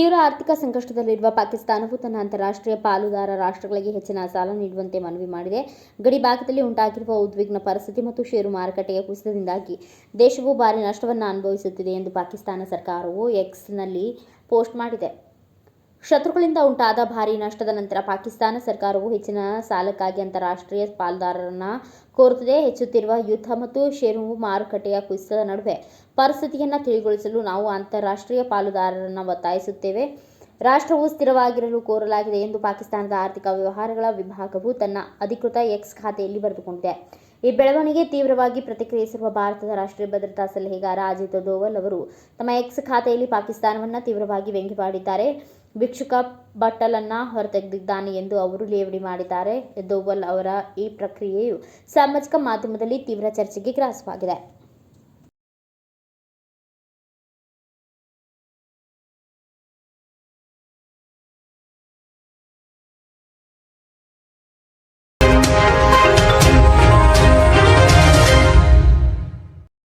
ತೀವ್ರ ಆರ್ಥಿಕ ಸಂಕಷ್ಟದಲ್ಲಿರುವ ಪಾಕಿಸ್ತಾನವು ತನ್ನ ಅಂತಾರಾಷ್ಟ್ರೀಯ ಪಾಲುದಾರ ರಾಷ್ಟ್ರಗಳಿಗೆ ಹೆಚ್ಚಿನ ಸಾಲ ನೀಡುವಂತೆ ಮನವಿ ಮಾಡಿದೆ. ಗಡಿ ಭಾಗದಲ್ಲಿ ಉಂಟಾಗಿರುವ ಉದ್ವಿಗ್ನ ಪರಿಸ್ಥಿತಿ ಮತ್ತು ಷೇರು ಮಾರುಕಟ್ಟೆಯ ಕುಸಿತದಿಂದಾಗಿ ದೇಶವು ಭಾರಿ ನಷ್ಟವನ್ನು ಅನುಭವಿಸುತ್ತಿದೆ ಎಂದು ಪಾಕಿಸ್ತಾನ ಸರ್ಕಾರವು ಎಕ್ಸ್ನಲ್ಲಿ ಪೋಸ್ಟ್ ಮಾಡಿದೆ. ಶತ್ರುಗಳಿಂದ ಉಂಟಾದ ಭಾರೀ ನಷ್ಟದ ನಂತರ ಪಾಕಿಸ್ತಾನ ಸರ್ಕಾರವು ಹೆಚ್ಚಿನ ಸಾಲಕ್ಕಾಗಿ ಅಂತಾರಾಷ್ಟ್ರೀಯ ಪಾಲುದಾರರನ್ನ ಕೋರುತ್ತಿದೆ. ಹೆಚ್ಚುತ್ತಿರುವ ಯುದ್ಧ ಮತ್ತು ಷೇರು ಮಾರುಕಟ್ಟೆಯ ಕುಸಿತದ ನಡುವೆ ಪರಿಸ್ಥಿತಿಯನ್ನು ತಿಳಿಗೊಳಿಸಲು ನಾವು ಅಂತಾರಾಷ್ಟ್ರೀಯ ಪಾಲುದಾರರನ್ನ ಒತ್ತಾಯಿಸುತ್ತೇವೆ. ರಾಷ್ಟ್ರವು ಸ್ಥಿರವಾಗಿರಲು ಕೋರಲಾಗಿದೆ ಎಂದು ಪಾಕಿಸ್ತಾನದ ಆರ್ಥಿಕ ವ್ಯವಹಾರಗಳ ವಿಭಾಗವು ತನ್ನ ಅಧಿಕೃತ ಎಕ್ಸ್ ಖಾತೆಯಲ್ಲಿ ಬರೆದುಕೊಂಡಿದೆ. ಈ ಬೆಳವಣಿಗೆ ತೀವ್ರವಾಗಿ ಪ್ರತಿಕ್ರಿಯಿಸಿರುವ ಭಾರತದ ರಾಷ್ಟ್ರೀಯ ಭದ್ರತಾ ಸಲಹೆಗಾರ ಅಜಿತ್ ದೋವಲ್ ಅವರು ತಮ್ಮ ಎಕ್ಸ್ ಖಾತೆಯಲ್ಲಿ ಪಾಕಿಸ್ತಾನವನ್ನು ತೀವ್ರವಾಗಿ ವ್ಯಂಗ್ಯವಾಡಿದ್ದಾರೆ. ಭಿಕ್ಷುಕ ಬಟ್ಟಲನ್ನ ಹೊರತೆಗೆದಿದ್ದಾನೆ ಎಂದು ಅವರು ಲೇವಡಿ ಮಾಡಿದ್ದಾರೆ. ದೋವಲ್ ಅವರ ಈ ಪ್ರಕ್ರಿಯೆಯು ಸಾಮಾಜಿಕ ಮಾಧ್ಯಮದಲ್ಲಿ ತೀವ್ರ ಚರ್ಚೆಗೆ ಗ್ರಾಸವಾಗಿದೆ.